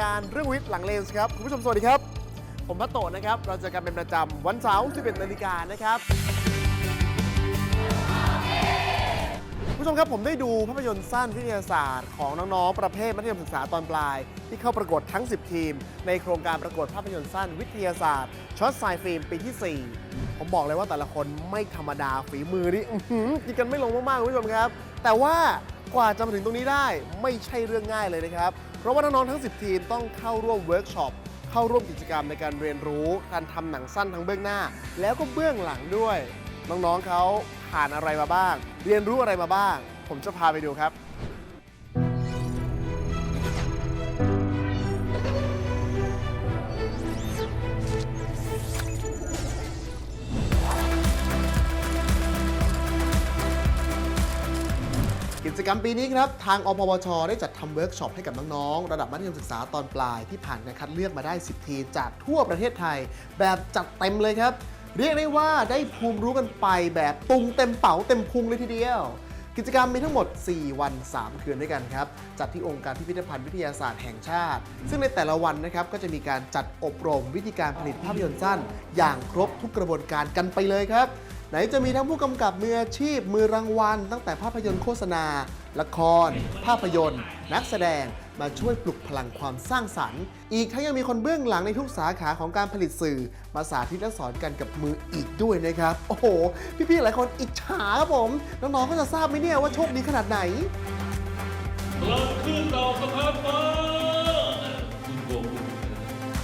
การเรื่องวิทย์หลังเลนส์ครับ คุณผู้ชมสวัสดีครับ ผมพัตโตะนะครับ เราเจอกันเป็นประจำวันเสาร์11นาฬิกานะครับ ผู้ชมครับผมได้ดูภาพยนตร์สั้นวิทยาศาสตร์ของน้องๆประเภทมัธยมศึกษาตอนปลาย ที่เข้าประกวดทั้ง 10 ทีม ในโครงการประกวดภาพยนตร์สั้นวิทยาศาสตร์ช็อตไซฟิล์มปีที่ 4 ผมบอกเลยว่าแต่ละคนไม่ธรรมดาฝีมือนี่อื้อหือกินกันไม่ลงมากๆคุณผู้ชมครับ แต่ว่ากว่าจะมาถึงตรงนี้ได้ไม่ใช่เรื่องง่ายเลยนะครับ เพราะว่าน้องๆทั้ง 10 ทีมต้องเข้าร่วมเวิร์กช็อปเข้าร่วมกิจกรรมในการเรียนรู้ การทำหนังสั้นทั้งเบื้องหน้า แล้วก็เบื้องหลังด้วย น้องๆเขาผ่านอะไรมาบ้าง เรียนรู้อะไรมาบ้าง ผมจะพาไปดูครับ กิจกรรมปีนี้ครับ ทางอพวช ได้จัดทำเวิร์กช็อปให้กับน้องๆ ระดับมัธยมศึกษาตอนปลายที่ผ่านการคัดเลือกมาได้ 10 ทีมจากทั่วประเทศไทย แบบจัดเต็มเลยครับ เรียกได้ว่าได้ภูมิรู้กันไปแบบตุงเต็มเป๋าเต็มพุงเลยทีเดียว กิจกรรมมีทั้งหมด 4 วัน 3 คืนด้วยกันครับ จัดที่องค์การพิพิธภัณฑ์วิทยาศาสตร์แห่งชาติ ซึ่งในแต่ละวันนะครับก็จะมีการจัดอบรมวิธีการผลิตภาพยนตร์สั้น อย่างครบทุกกระบวนการกันไปเลยครับ ไหนจะมีทั้งผู้กำกับมืออาชีพ มือรางวัล ตั้งแต่ภาพยนตร์โฆษณา ละคร ภาพยนตร์ นักแสดง มาช่วยปลุกพลังความสร้างสรรค์ อีกทั้งยังมีคนเบื้องหลังในทุกสาขาของการผลิตสื่อ มาสาธิตและสอนกันกับมืออีกด้วยนะครับ โอ้โห พี่ๆหลายคนอิจฉาครับผม น้องๆก็จะทราบไหมเนี่ยว่าโชคดีขนาดไหนกลับขึ้นดอกสะพานฟ้า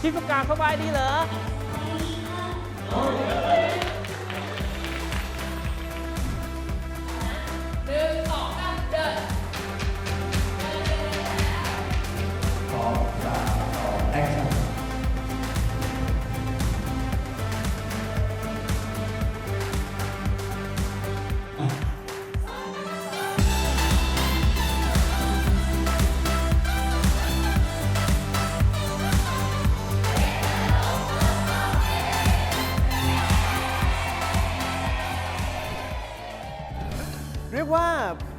พี่ประกาศสบายดีเหรอเรี ย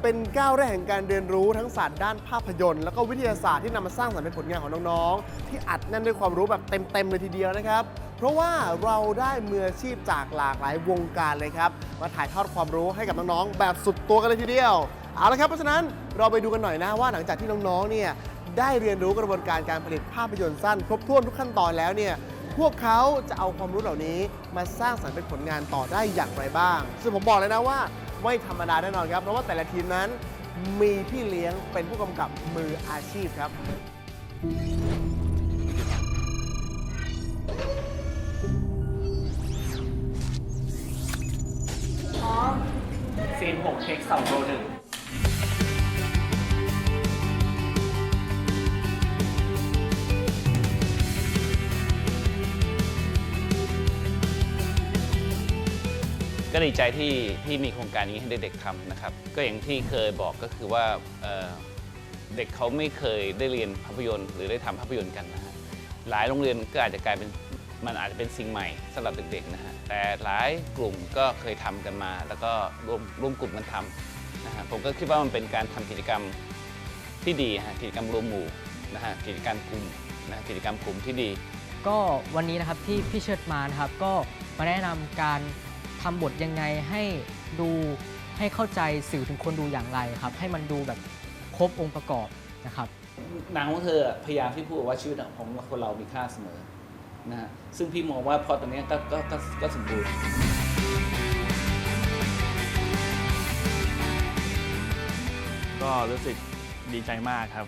เป็นก้าวแรกแห่งการเรียนรู้ทั้งศาสตร์ด้านภาพยนตร์ แล้วก็วิทยาศาสตร์ที่นำมาสร้างสรรค์เป็นผลงานของน้องๆ ที่อัดแน่นด้วยความรู้แบบเต็มๆเลยทีเดียวนะครับ เพราะว่าเราได้มืออาชีพจากหลากหลายวงการเลยครับ มาถ่ายทอดความรู้ให้กับน้องๆ แบบสุดตัวกันเลยทีเดียว เอาละครับ เพราะฉะนั้นเราไปดูกันหน่อยนะว่าหลังจากที่น้องๆ เนี่ยได้เรียนรู้กระบวนการการผลิตภาพยนตร์สั้น ครบถ้วนทุกขั้นตอนแล้วเนี่ยพวกเขาจะเอาความรู้เหล่านี้มาสร้างสรรค์เป็นผลงานต่อได้อย่างไรบ้าง ซึ่งผมบอกเลยนะว่า ไม่ธรรมดาแน่นอนครับ เพราะว่าแต่ละทีมนั้นมีพี่เลี้ยงเป็นผู้กำกับมืออาชีพครับ ซีน6เทค2โรหนึ่ง ก็ดีใจที่ที่มีโครงการนี้ให้เด็กๆทำนะครับ ก็อย่างที่เคยบอกก็คือว่าเอ่อเด็กเขาไม่เคยได้เรียนภาพยนตร์หรือได้ทำภาพยนตร์กันนะฮะหลายโรงเรียนก็อาจจะกลายเป็นมันอาจจะเป็นสิ่งใหม่สำหรับเด็กๆนะฮะแต่หลายกลุ่มก็เคยทำกันมา แล้วก็ร่วมร่วมกลุ่มกันทำนะฮะผมก็คิดว่ามันเป็นการทำกิจกรรมที่ดีฮะกิจกรรมรวมหมู่นะฮะกิจกรรมกลุ่มนะกิจกรรมกลุ่มที่ดี ก็วันนี้นะครับที่พี่เชิดมานะครับก็มาแนะนำการ ทำบทยังไงให้ดูให้เข้าใจสื่อถึงคนดูอย่างไรครับ ให้มันดูแบบครบองค์ประกอบนะครับหนังของเธอพยายามที่พูดว่าชีวิตของคนเรามีค่าเสมอนะฮะซึ่งพี่มองว่าพอตรงนี้ยก็ก็ก็ก็สมบูรณ์ก็รู้สึกดีใจมากครับ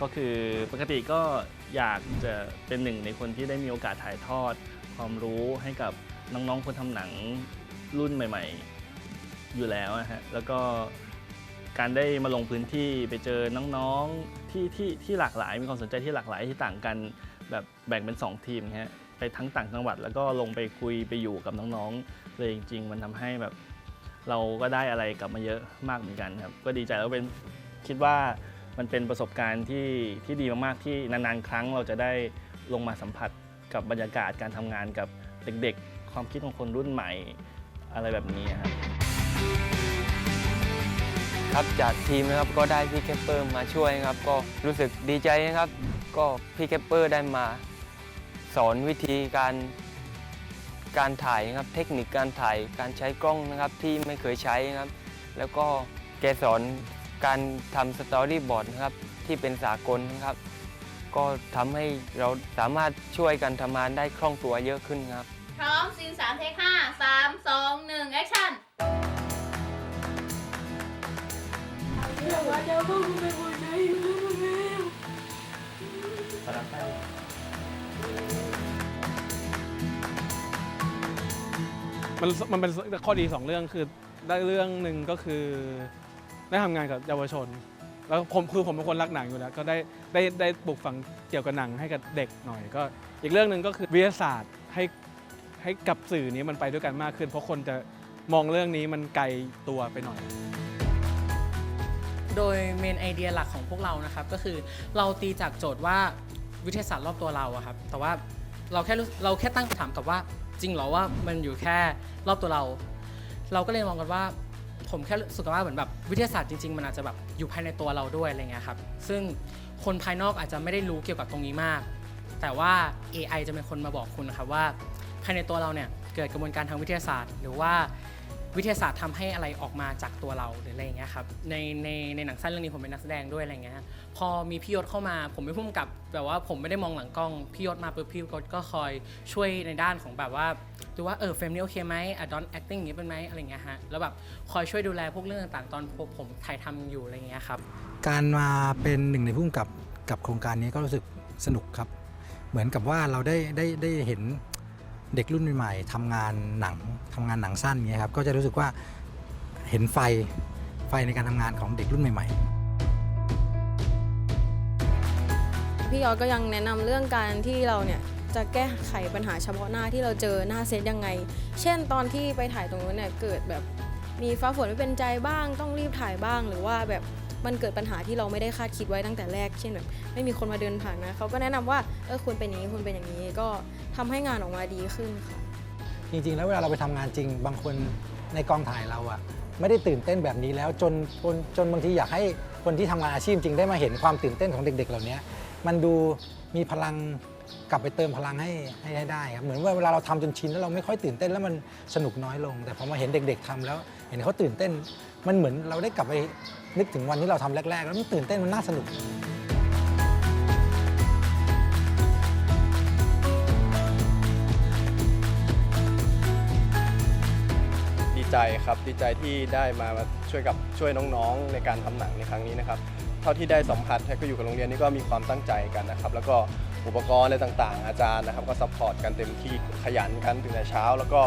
ก็คือปกติก็อยากจะเป็นหนึ่งในคนที่ได้มีโอกาสถ่ายทอดความรู้ให้กับน้องๆคนทำหนัง รุ่นใหม่ ๆ อยู่แล้วนะฮะแล้วก็การได้มาลงพื้นที่ไปเจอน้องๆที่ที่ที่หลากหลาย มีความสนใจที่หลากหลายที่ต่างกันแบบแบ่งเป็น 2 ทีมฮะไปทั้งต่างจังหวัด แล้วก็ลงไปคุยไปอยู่กับน้องๆเลยจริง ๆ มันทำให้แบบเราก็ได้อะไรกลับมาเยอะมากเหมือนกันครับก็ดีใจแล้วเป็นคิดว่ามันเป็นประสบการณ์ที่ที่ดีมากๆที่นานๆ ครั้งเราจะได้ลงมาสัมผัสกับบรรยากาศการทำงานกับเด็กๆ ความคิดของคนรุ่นใหม่ อะไรแบบนี้ครับครับจากทีมนะครับก็ได้พี่แคปเปอร์มาช่วยนะครับ ก็รู้สึกดีใจนะครับ ก็พี่แคปเปอร์ได้มา สอนวิธีการการถ่ายนะครับ เทคนิคการถ่ายการใช้กล้องนะครับที่ไม่เคยใช้นะครับ แล้วก็แกสอนการทำสตอรี่บอร์ดนะครับที่เป็นสากลนะครับ ก็ทำให้เราสามารถช่วยกันทำงานได้คล่องตัวเยอะขึ้นครับ ร้อมซีนสามเทคห้าสามสองหนึ่งแอคชั่นมันมันเป็นข้อดีสองเรื่องคือได้เรื่องหนึ่งก็คือได้ทำงานกับเยาวชน แล้วผมคือผมเป็นคนรักหนังอยู่แล้วก็ได้ได้ได้ปลูกฝังเกี่ยวกับหนังให้กับเด็กหน่อยก็ อีกเรื่องหนึ่งก็คือวิทยาศาสตร์ให้ ให้กับสื่อนี้มันไปด้วยกันมากขึ้น เพราะคนจะมองเรื่องนี้มันไกลตัวไปหน่อย โดยเมนไอเดียหลักของพวกเรานะครับ ก็คือเราตีจากโจทย์ว่าวิทยาศาสตร์รอบตัวเราอะครับ แต่ว่าเราแค่รู้เราแค่ตั้งคำถามกับว่าจริงเหรอว่ามันอยู่แค่รอบตัวเรา เราก็เลยมองกันว่า ผมแค่รู้สึกว่าเหมือนแบบวิทยาศาสตร์จริงๆ มันอาจจะแบบอยู่ภายในตัวเราด้วยอะไรเงี้ยครับ ซึ่งคนภายนอกอาจจะไม่ได้รู้เกี่ยวกับตรงนี้มาก แต่ว่า AI จะเป็นคนมาบอกคุณนะครับว่า ภายในตัวเราเนี่ยเกิดกระบวนการทางวิทยาศาสตร์ หรือว่าวิทยาศาสตร์ทำให้อะไรออกมาจากตัวเราหรืออะไรอย่างเงี้ยครับในในในหนังสั้นเรื่องนี้ผมเป็นนักแสดงด้วยอะไรเงี้ยพอมีพี่ยศเข้ามาผมไม่พุ่มกับแบบว่าผมไม่ได้มองหลังกล้องพี่ยศมาปุ๊บพี่ยศก็คอยช่วยในด้านของแบบว่าดูว่าเออเฟรมนี้โอเคไหมอะดอนแอคติ้งอย่างนี้เป็นไหมอะไรเงี้ยฮะแล้วแบบคอยช่วยดูแลพวกเรื่องต่างๆ ตอนผมผมถ่ายทำอยู่อะไรเงี้ยครับการมาเป็นหนึ่งในผู้กำกับกับโครงการนี้ก็รู้สึกสนุกครับ เหมือนกับว่าเราได้ได้ได้เห็น เด็กรุ่นใหม่ๆทำงานหนังทำงานหนังสั้นเงี้ยครับก็จะรู้สึกว่าเห็นไฟไฟในการทำงานของเด็กรุ่นใหม่ ๆพี่ยอดก็ยังแนะนำเรื่องการที่เราเนี่ยจะแก้ไขปัญหาเฉพาะหน้าที่เราเจอหน้าเซตยังไง เช่นตอนที่ไปถ่ายตรงนู้นเนี่ยเกิดแบบมีฟ้าฝนไม่เป็นใจบ้าง ต้องรีบถ่ายบ้างหรือว่าแบบ มันเกิดปัญหาที่เราไม่ได้คาดคิดไว้ตั้งแต่แรก เช่นแบบไม่มีคนมาเดินผ่านนะเขาก็แนะนำว่าเออควรเป็นอย่างนี้ควรเป็นอย่างนี้ก็ทำให้งานออกมาดีขึ้นค่ะ จริงๆ แล้วเวลาเราไปทำงานจริง บางคนในกองถ่ายเราอะไม่ได้ตื่นเต้นแบบนี้แล้วจนจนจนบางทีอยากให้คนที่ทำงานอาชีพจริงได้มาเห็นความตื่นเต้นของเด็ก ๆ เหล่านี้มันดูมีพลังกลับไปเติมพลังให้ให้ได้ครับเหมือนว่าเวลาเราทำจนชินแล้วเราไม่ค่อยตื่นเต้นแล้วมันสนุกน้อยลง แต่พอมาเห็นเด็ก ๆทำแล้ว เห็นเขาตื่นเต้น มันเหมือนเราได้กลับไปนึกถึงวันที่เราทำแรก ๆ แล้วมันตื่นเต้นมันน่าสนุกดีใจครับดีใจที่ได้มาช่วยกับช่วยน้องๆ ในการทำหนังในครั้งนี้นะครับ เท่าที่ได้สัมผัสก็อยู่กับโรงเรียนนี้ก็มีความตั้งใจกันนะครับ แล้วก็ อุปกรณ์อะไรต่างๆ อาจารย์นะครับก็ซัพพอร์ตกันเต็มที่ขยันกันถึงแต่เช้า แล้วก็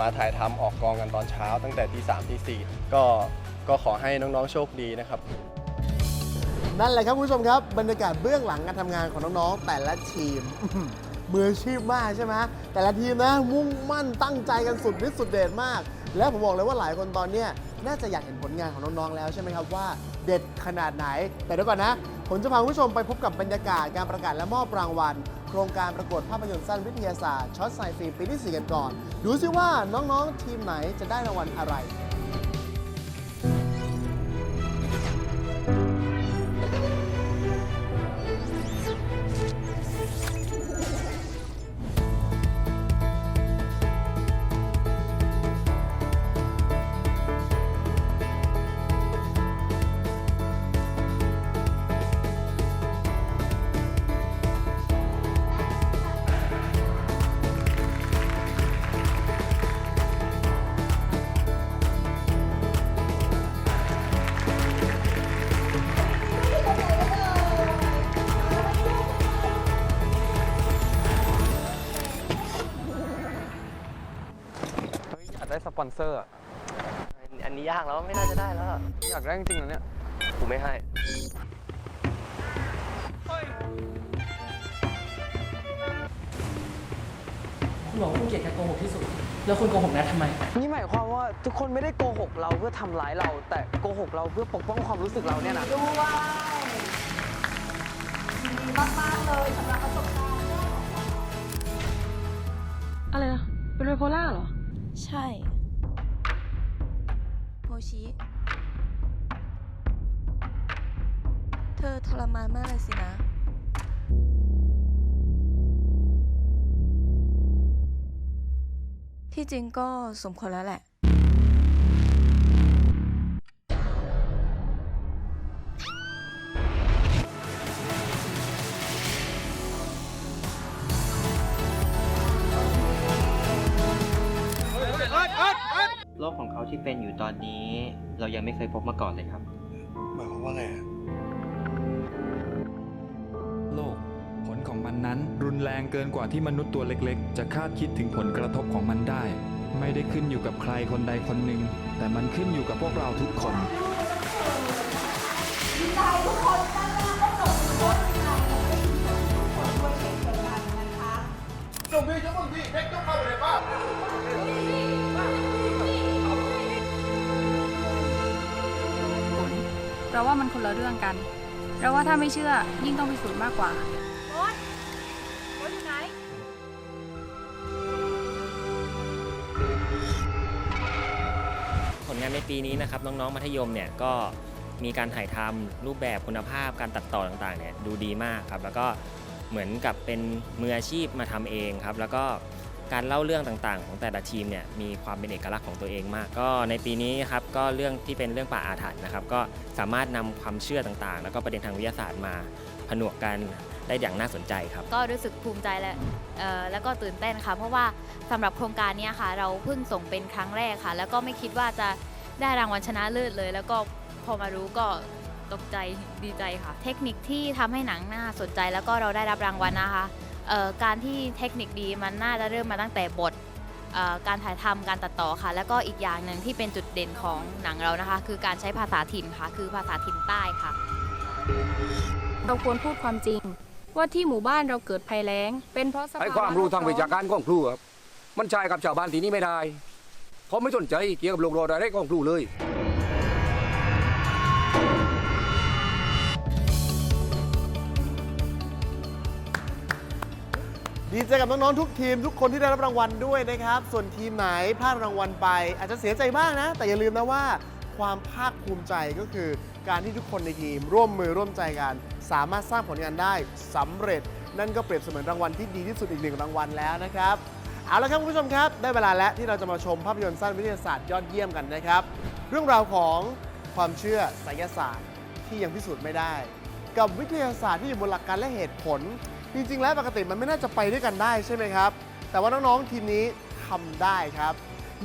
มาถ่ายทำออกกองกันตอนเช้า ตั้งแต่ที่3ที่สี่ก็ก็ขอให้น้องๆโชคดีนะครับ นั่นแหละครับคุณผู้ชมครับ บรรยากาศเบื้องหลังการทำงานของน้องๆ แต่ละทีม มืออาชีพมากใช่ไหมแต่ละทีมนะมุ่งมั่นตั้งใจกันสุดฤทธิ์สุดเดชมาก แล้วผมบอกเลยว่าหลายคนตอนเนี้ยน่าจะอยากเห็นผลงานของน้องๆแล้วใช่ไหมครับว่า เด็ดขนาดไหน แต่เดี๋ยวก่อนนะ ผมจะพาคุณผู้ชมไปพบกับบรรยากาศการประกาศและมอบรางวัล โครงการประกวดภาพยนตร์สั้นวิทยาศาสตร์ช็อตไซฟิล์มปีที่ 4 กันก่อน ดูซิว่าน้องๆทีมไหนจะได้รางวัลอะไร สปอนเซอร์อันนี้ยากแล้วไม่น่าจะได้แล้วอยากได้จริงๆนะเนี่ยผมไม่ให้ คุณบอกว่าคุณเกลียดการโกหกที่สุด แล้วคุณโกหกนะทำไม นี่หมายความว่าทุกคนไม่ได้โกหกเราเพื่อทำร้ายเรา แต่โกหกเราเพื่อปกป้องความรู้สึกเราเนี่ยนะอะไรนะ เป็นไบโพล่าเหรอ ใช่ ชิ เธอทรมานมากเลยสินะ ที่จริงก็สมควรแล้วแหละ เรายังไม่เคยพบมาก่อนเลยครับ หมายความว่าไงโลก ผลของมันนั้นรุนแรงเกินกว่าที่มนุษย์ตัวเล็กๆ จะคาดคิดถึงผลกระทบของมันได้ ไม่ได้ขึ้นอยู่กับใครคนใดคนหนึ่ง แต่มันขึ้นอยู่กับพวกเราทุกคน เราว่ามันคนละเรื่องกัน เราว่าถ้าไม่เชื่อยิ่งต้องพิสูจน์มากกว่าผลงานในปีนี้นะครับน้องๆมัธยมเนี่ยก็มีการถ่ายทำรูปแบบคุณภาพการตัดต่อต่างๆเนี่ยดูดีมากครับแล้วก็เหมือนกับเป็นมืออาชีพมาทำเองครับ แล้วก็ การเล่าเรื่องต่างๆ ของแต่ละทีมเนี่ยมีความเป็นเอกลักษณ์ของตัวเองมาก ก็ในปีนี้ครับก็เรื่องที่เป็นเรื่องป่าอาถรรพ์นะครับ ก็สามารถนำความเชื่อต่างๆ แล้วก็ประเด็นทางวิทยาศาสตร์มาผนวกกันได้อย่างน่าสนใจครับ ก็รู้สึกภูมิใจและเอ่อแล้วก็ตื่นเต้นค่ะ เพราะว่าสำหรับโครงการเนี้ยค่ะ เราเพิ่งส่งเป็นครั้งแรกค่ะ แล้วก็ไม่คิดว่าจะได้รางวัลชนะเลิศเลย แล้วก็พอมารู้ก็ตกใจดีใจค่ะ เทคนิคที่ทำให้หนังน่าสนใจแล้วก็เราได้รับรางวัลนะคะ การที่เทคนิคดีมันน่าจะเริ่มมาตั้งแต่บทเอ่อการถ่ายทำการตัดต่อค่ะ แล้วก็อีกอย่างหนึ่งที่เป็นจุดเด่นของหนังเรานะคะ คือการใช้ภาษาถิ่นค่ะ คือภาษาถิ่นใต้ค่ะ เราควรพูดความจริง ว่าที่หมู่บ้านเราเกิดภัยแล้ง เป็นเพราะสภาให้ความรู้ทางวิชาการของครูครับมันใช่กับชาวบ้านที่นี่ไม่ได้เขาไม่สนใจเกี่ยวกับโรงเรียนอะไรของครูเลย ดีใจกับน้องๆทุกทีม ทุกคนที่ได้รับรางวัลด้วยนะครับ ส่วนทีมไหนพลาดรางวัลไป อาจจะเสียใจบ้างนะ แต่อย่าลืมนะว่า ความภาคภูมิใจก็คือ การที่ทุกคนในทีม ร่วมมือร่วมใจกัน สามารถสร้างผลงานได้สำเร็จ นั่นก็เปรียบเสมือนรางวัลที่ดีที่สุดอีกหนึ่งรางวัลแล้วนะครับเอาละครับคุณผู้ชมครับ ได้เวลาแล้วที่เราจะมาชมภาพยนตร์สั้นวิทยาศาสตร์ยอดเยี่ยมกันนะครับ เรื่องราวของความเชื่อไสยศาสตร์ที่ยังพิสูจน์ไม่ได้ กับวิทยาศาสตร์ที่อยู่บนหลักการและเหตุผล จริง ๆ แล้วปกติมันไม่น่าจะไปด้วยกันได้ใช่ไหมครับ แต่ว่าน้องๆทีมนี้ทำได้ครับ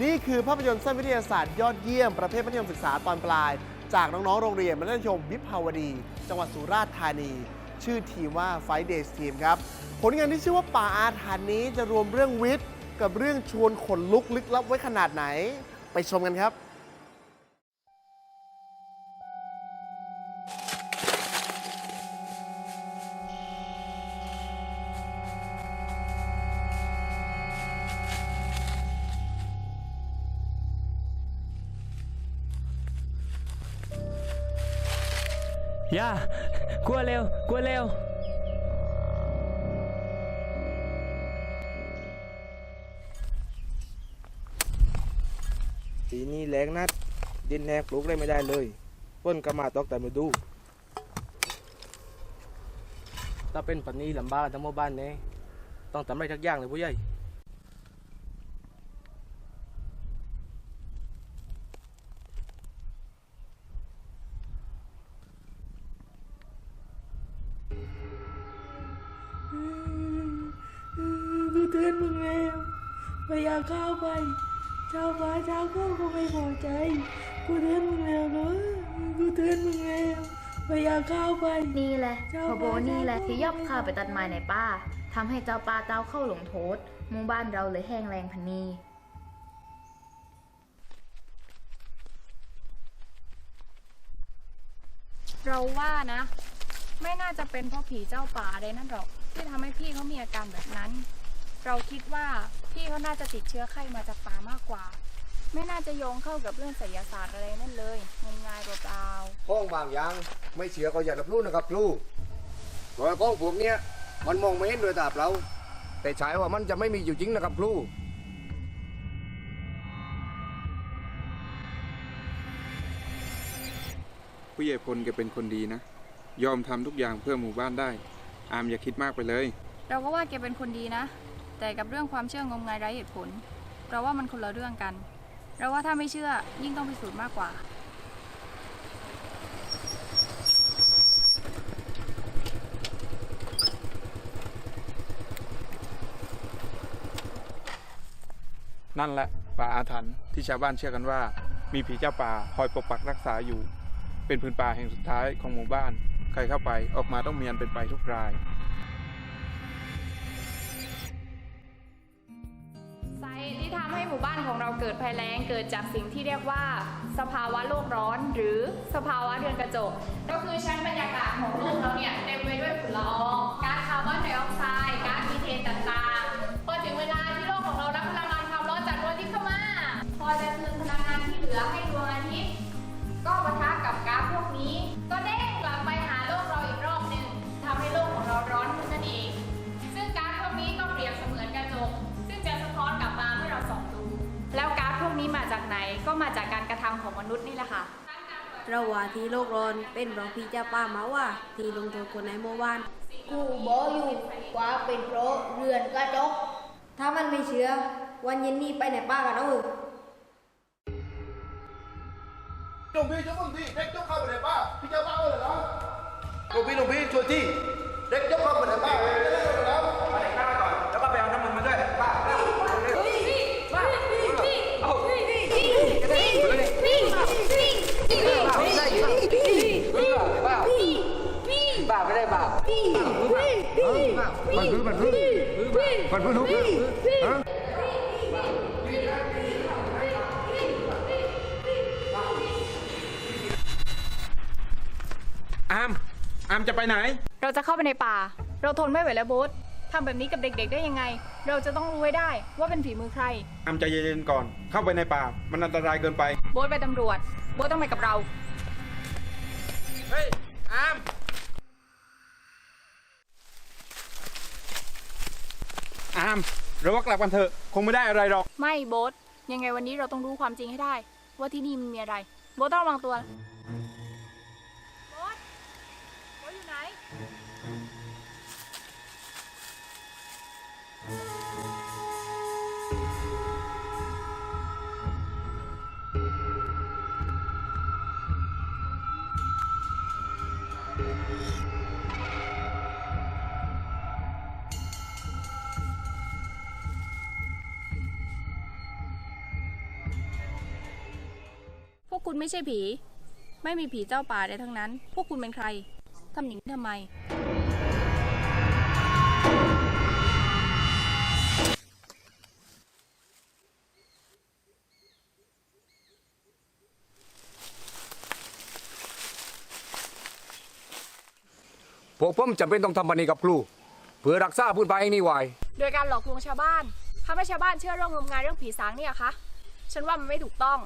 นี่คือภาพยนตร์สั้นวิทยาศาสตร์ยอดเยี่ยมประเภทมัธยมศึกษาตอนปลาย จากน้องๆโรงเรียนมัธยมวิภาวดี จังหวัดสุราษฎร์ธานี ชื่อทีมว่า Fight Days Team ครับ ผลงานที่ชื่อว่าป่าอาถรรพ์นี้จะรวมเรื่องวิทย์ กับเรื่องชวนขนลุกลึกลับไว้ขนาดไหน ไปชมกันครับ ย่ากลัวเร็วกลัวเร็ว ปีนี้แรงนัด ดินแหกปลูกได้ไม่ได้เลยป้นกระมาตอกแต่มาดู ถ้าเป็นปันนี้ลำบากทั้งหมู่บ้านแน่ต้องทำอะไรทักอย่างเลยผู้ใหญ่ เจ้าฟ้าเจ้าเข้าก็ไม่พอใจ กูเตือนมึงแล้วเนอะกูเตือนมึงแล้วไม่อยากเข้าไป นี่แหละเจ้าพอโบป่านี่แหละเจ้าที่ยอบข้าไปตัดไม้ในป่าทำให้เจ้าป่าเจ้าเข้าหลงโทษหมู่บ้านเราเลยแห้งแรงพันนีเราว่านะ ไม่น่าจะเป็นเพราะผีเจ้าป่าอะไรนั่นหรอก ที่ทำให้พี่เขามีอาการแบบนั้น เราคิดว่าพี่เขาน่าจะติดเชื้อไข้มาจากป่ามากกว่า ไม่น่าจะโยงเข้ากับเรื่องไสยศาสตร์อะไรนั่นเลยงมงายเปล่าๆห้องบางอย่างไม่เชื่อก็อย่ารับรู้นะครับครูเพราะห้องพวกเนี้ยมันมองไม่เห็นด้วยตาเปล่าแต่ฉายว่ามันจะไม่มีอยู่จริงนะครับครูผู้ใหญ่พลแกเป็นคนดีนะ ยอมทำทุกอย่างเพื่อหมู่บ้านได้ อามอย่าคิดมากไปเลย เราก็ว่าแกเป็นคนดีนะ แต่กับเรื่องความเชื่องมงายไร้เหตุผล เราว่ามันคนละเรื่องกัน เราว่าถ้าไม่เชื่อยิ่งต้องพิสูจน์มากกว่า นั่นแหละป่าอาถรรพ์ที่ชาวบ้านเชื่อกันว่า มีผีเจ้าป่าคอยปกปักรักษาอยู่ เป็นพื้นป่าแห่งสุดท้ายของหมู่บ้าน ใครเข้าไปออกมาต้องเมีอันเป็นไปทุกราย ดภัยแล้งเกิดจากสิ่งที่เรียกว่า สภาวะโลกร้อน หรือสภาวะเรือนกระจก ก็คือชั้นบรรยากาศของโลกเรา นุษย์นี่แหละค่ะ เราว่าที่โลกร้อนเป็นเพราะพี่เจ้าป่ามาว่า ที่ลงโทษคนในหมู่บ้านกูบอกอยู่ว่าเป็นเพราะเรือนกระจก ถ้ามันไม่เชื่อ วันเย็นนี้ไปไหนป้ากันเอาเถอะหลวงพี่ช่วยผมทีเด็กยกเข้าไปในบ้านพี่เจ้าบ้าเลยเหรอหลวงพี่หลวงพี่ช่วยทีเด็กยกเข้าไปในบ้านจะได้เลยเหรอไปข้า มันพื้นมันพื้นมันพื้นทุกฮะอามอามจะไปไหน เราจะเข้าไปในป่า เราทนไม่ไหวแล้วโบ๊ททำแบบนี้กับเด็ก ๆ ได้ยังไง เราจะต้องรู้ให้ได้ว่าเป็นฝีมือใครอามใจเย็นๆก่อน เข้าไปในป่า มันอันตรายเกินไป โบ๊ทไปตำรวจ โบ๊ทต้องไปกับเราามเราว่ากลับกันเถอะคงไม่ได้อะไรหรอก ไม่โบ๊ทยังไงวันนี้เราต้องรู้ความจริงให้ได้ ว่าที่นี่มันมีอะไรโบ๊ทต้องระวังตัว คุณไม่ใช่ผี ไม่มีผีเจ้าป่าใดทั้งนั้น พวกคุณเป็นใครทำอย่างนี้ทำไม พวกผมจำเป็นต้องทำบันนี้กับครู เพื่อรักษาพื้นป่าเองนี่ไว้ โดยการหลอกลวงชาวบ้านทำให้ชาวบ้านเชื่อเรื่องงมงายเรื่องผีสางเนี่ยคะ ฉันว่ามันไม่ถูกต้อง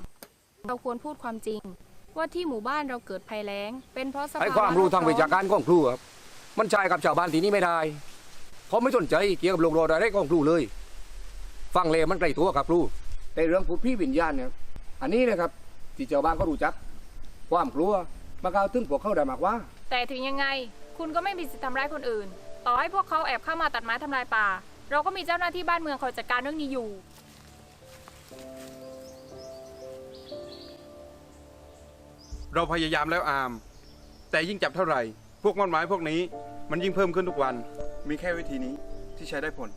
เราควรพูดความจริง ว่าที่หมู่บ้านเราเกิดภัยแล้ง เป็นเพราะสภาวะให้ความรู้ทางวิชาการของครูครับ มันใช่กับชาวบ้านที่นี่ไม่ได้เขาไม่สนใจเกี่ยวกับโลกรออะไรของครูเลย ฟังเลยมันไกลตัวครับครูแต่เรื่องพูดพี่วิญญาณเนี่ยอันนี้นะครับที่ชาวบ้านก็รู้จัก ความกลัวมาก้าวถึงพวกเขาได้มากว่า แต่ถึงยังไง คุณก็ไม่มีสิทธิ์ทำร้ายคนอื่น ต่อให้พวกเขาแอบเข้ามาตัดไม้ทำลายป่า เราก็มีเจ้าหน้าที่บ้านเมืองคอยจัดการเรื่องนี้อยู่ เราพยายามแล้วอาม แต่ยิ่งจับเท่าไหร่ พวกม่อนไม้พวกนี้มันยิ่งเพิ่มขึ้นทุกวัน มีแค่วิธีนี้ที่ใช้ได้ผล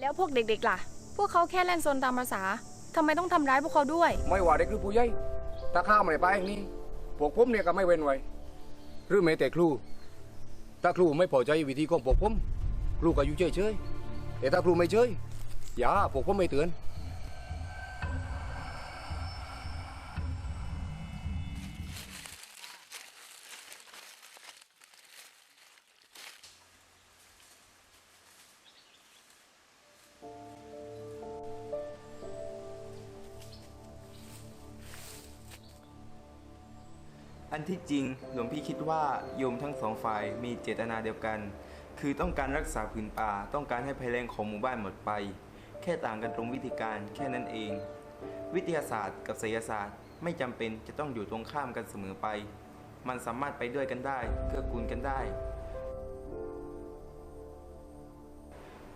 แล้วพวกเด็กๆล่ะ พวกเขาแค่เล่นโซนตามภาษาทำไมต้องทำร้ายพวกเขาด้วย ไม่ว่าเด็กหรือผู้ใหญ่ถ้าข้าวไม่ไปอย่างนี้พวกผมเนี่ยก็ไม่เว้นไว้ หรือแม้แต่ครู ถ้าครูไม่พอใจวิธีของพวกผม ครูก็อยู่เฉยๆแต่ถ้าครูไม่เฉยอย่าพวกผมไม่เตือน ที่จริงหลวงพี่คิดว่าโยมทั้งสองฝ่ายมีเจตนาเดียวกัน คือต้องการรักษาผืนป่า ต้องการให้ภัยแรงของหมู่บ้านหมดไป แค่ต่างกันตรงวิธีการแค่นั้นเอง วิทยาศาสตร์กับไสยศาสตร์ไม่จำเป็นจะต้องอยู่ตรงข้ามกันเสมอไป มันสามารถไปด้วยกันได้เกื้อกูลกันได้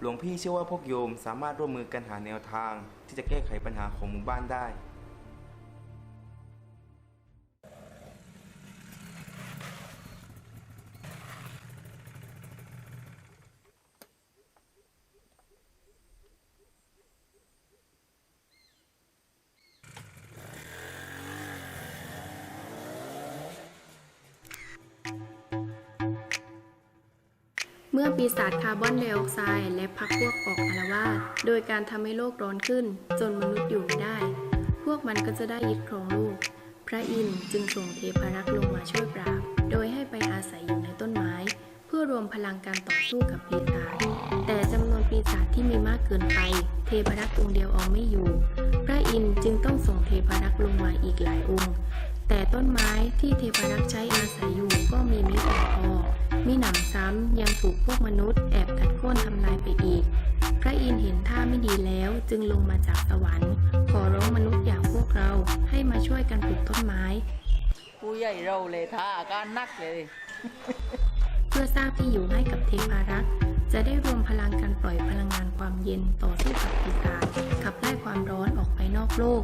หลวงพี่เชื่อว่าพวกโยมสามารถร่วมมือกันหาแนวทาง ที่จะแก้ไขปัญหาของหมู่บ้านได้ เมื่อปีศาจคาร์บอนไดออกไซด์และพักพวกออกอาละวาดโดยการทำให้โลกร้อนขึ้น จนมนุษย์อยู่ไม่ได้ พวกมันก็จะได้ยึดครองโลก พระอินทร์จึงส่งเทพารักษ์ลงมาช่วยปราบ โดยให้ไปอาศัยอยู่ในต้นไม้ เพื่อรวมพลังการต่อสู้กับปีศาจแต่จำนวนปีศาจที่มีมากเกินไป เทพารักษ์องค์เดียวเอาไม่อยู่ พระอินทร์จึงต้องส่งเทพารักษ์ลงมาอีกหลายองค์ แต่ต้นไม้ที่เทพารักษ์ใช้อาศัยอยู่ก็มีไม่เพียงพอมีหนำซ้ำยังถูกพวกมนุษย์แอบกัดโค่นทำลายไปอีก พระอินทร์เห็นท่าไม่ดีแล้วจึงลงมาจากสวรรค์ ขอร้องมนุษย์อย่างพวกเราให้มาช่วยกันปลูกต้นไม้ ผู้ใหญ่เราเลยท่าอาการนักเลย เพื่อสร้างที่อยู่ให้กับเทพารักษ์จะได้รวมพลังการปล่อยพลังงานความเย็นต่อสู้กับปีศาจขับไล่ความร้อนออกไปนอกโลก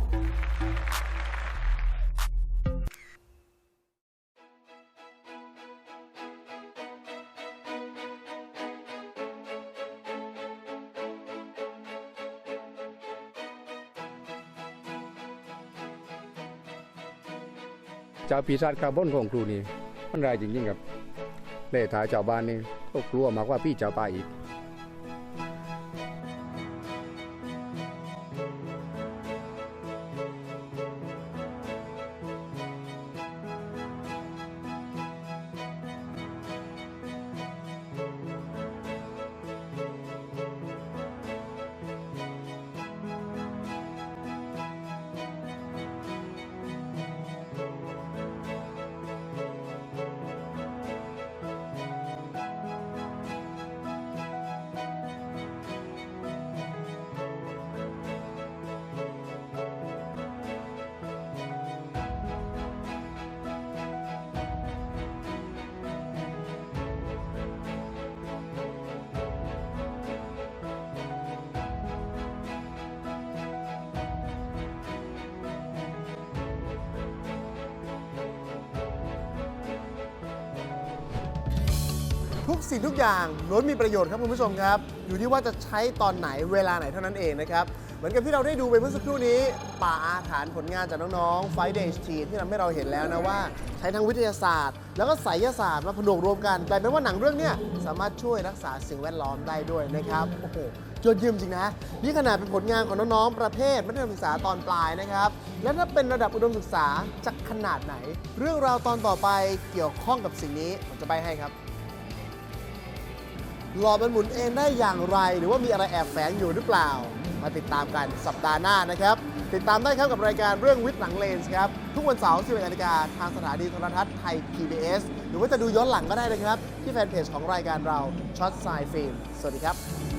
เจ้าปีศาจคาร์บอนของครูนี่มันรายจริงๆครับเล่ถาชาวบ้านนี่ก็กลัวมากว่าพี่เจ้าป่าอีก ทุกสิ่งทุกอย่างล้วนมีประโยชน์ครับคุณผู้ชมครับ อยู่ที่ว่าจะใช้ตอนไหนเวลาไหนเท่านั้นเองนะครับ เหมือนกับที่เราได้ดูไปเมื่อสักครู่นี้ ป่าอาถรรพ์ผลงานจากน้องๆไฟเดย์ทีที่ทำให้เราเห็นแล้วนะว่า ใช้ทั้งวิทยาศาสตร์ แล้วก็ไสยศาสตร์มาผนวกรวมกันกลายเป็นว่าหนังเรื่องเนี้ยสามารถช่วยรักษาสิ่งแวดล้อมได้ด้วยนะครับโอ้โหยอดเยี่ยมจริงนะ นี่ขนาดเป็นผลงานของน้องๆประเภทมัธยมศึกษาตอนปลายนะครับ แล้วถ้าเป็นระดับอุดมศึกษาจะขนาดไหน เรื่องราวตอนต่อไปเกี่ยวข้องกับสิ่งนี้ผมจะไปให้ครับ หลอดมันหมุนเองได้อย่างไร หรือว่ามีอะไรแอบแฝงอยู่หรือเปล่า มาติดตามกันสัปดาห์หน้านะครับ ติดตามได้ครับกับรายการเรื่องวิทย์หลังเลนส์ครับ ทุกวันเสาร์11นาฬิกาทางสถานีโทรทัศน์ไทย PBS หรือว่าจะดูย้อนหลังก็ได้นะครับ ที่แฟนเพจของรายการเราช็อตไซฟิล์มสวัสดีครับ